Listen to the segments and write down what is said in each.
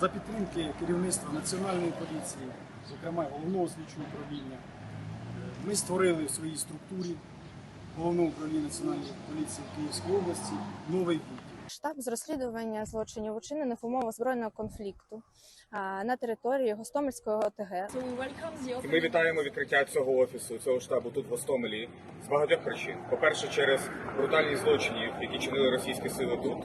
За підтримки керівництва Національної поліції, зокрема головного слідчого управління, е, ми створили в своїй структурі головного управління Національної поліції в Київській області новий відділ. Штаб з розслідування злочинів, учинених в умовах збройного конфлікту на території Гостомельської ОТГ. І ми вітаємо відкриття цього офісу, цього штабу тут в Гостомелі з багатьох причин. По-перше, через брутальність злочинів, які чинили російські сили тут,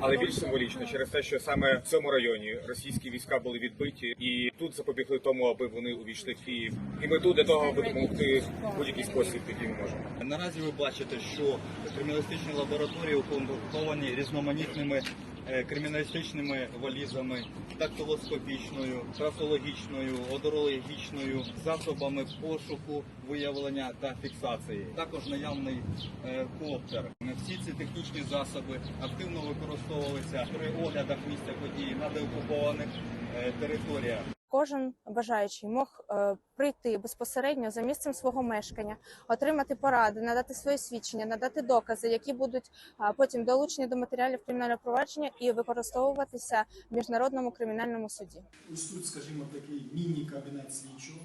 але більш символічно через те, що саме в цьому районі російські війська були відбиті, і тут запобігли тому, аби вони увійшли в Київ. І ми тут для того, аби допомогти в будь-який спосіб, який ми можемо. Наразі ви бачите, що криміналістичні лабораторії укомплектовані різноманітними е, криміналістичними валізами, дактилоскопічною, трафологічною, одорологічною, засобами пошуку, виявлення та фіксації. Також наявний е, коптер. Всі ці технічні засоби активно використовувалися при оглядах місця події на деокупованих е, територіях. Кожен бажаючий мог е, прийти безпосередньо за місцем свого мешкання, отримати поради, надати свої свідчення, надати докази, які будуть потім долучені до матеріалів кримінального провадження і використовуватися в міжнародному кримінальному суді. Ось тут, скажімо, такий міні-кабінет слідчого,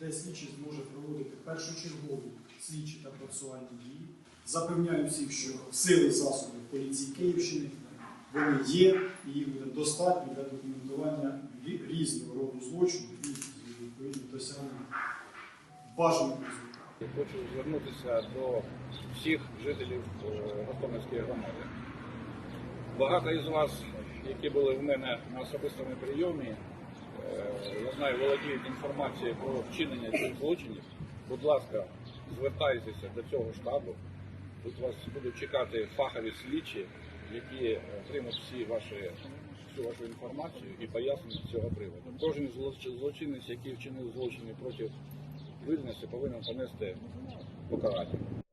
де слідчий зможе проводити першочергові слідчі та процесуальні дії. Запевняю всіх, що сили і засоби поліції Київщини вони є, і їх достатньо для документування різного роду злочинів і відповідно досягнення бажаних результатів. Хочу звернутися до всіх жителів е, Гостомельської громади. Багато із вас, які були в мене на особистому прийомі, е, я знаю, володіють інформацією про вчинення цих злочинів. Будь ласка, звертайтеся до цього штабу. Тут вас будуть чекати фахові слідчі, які отримують всі ваші, всю вашу інформацію і пояснення з цього приводу. Кожен злочинець, який вчинив злочини проти людяності, повинен понести покарання.